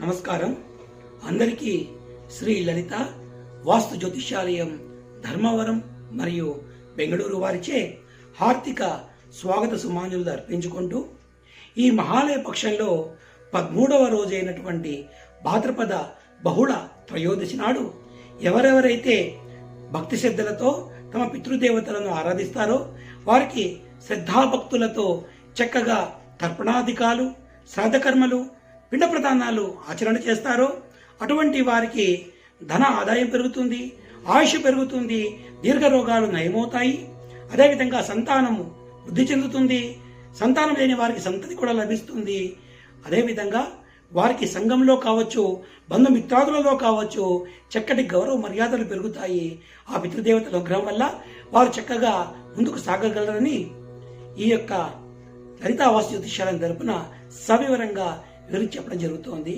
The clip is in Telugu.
నమస్కారం. అందరికీ శ్రీ లలిత వాస్తు జ్యోతిష్యాలయం ధర్మవరం మరియు బెంగళూరు వారిచే హార్దిక స్వాగత సుమాన్యులు అర్పించుకుంటూ ఈ మహాలయ పక్షంలో పదమూడవ రోజైనటువంటి భాద్రపద బహుళ త్రయోదశి నాడు ఎవరెవరైతే భక్తి శ్రద్ధలతో తమ పితృదేవతలను ఆరాధిస్తారో వారికి శ్రద్ధాభక్తులతో చక్కగా తర్పణాధికాలు శ్రాద్ధకర్మలు పిండ ప్రదానాలు ఆచరణ చేస్తారో అటువంటి వారికి ధన ఆదాయం పెరుగుతుంది ఆయుష్ పెరుగుతుంది దీర్ఘ రోగాలు నయమవుతాయి. అదేవిధంగా సంతానము వృద్ధి చెందుతుంది సంతానం లేని వారికి సంతతి కూడా లభిస్తుంది. అదేవిధంగా వారికి సంఘంలో కావచ్చు బంధుమిత్రాదులలో కావచ్చు చక్కటి గౌరవ మర్యాదలు పెరుగుతాయి. ఆ పితృదేవతల అనుగ్రహం వల్ల వారు చక్కగా ముందుకు సాగగలరని ఈ యొక్క లలితావాసు జ్యోతిషాలను తరపున సవివరంగా వివరించి చెప్పడం జరుగుతోంది.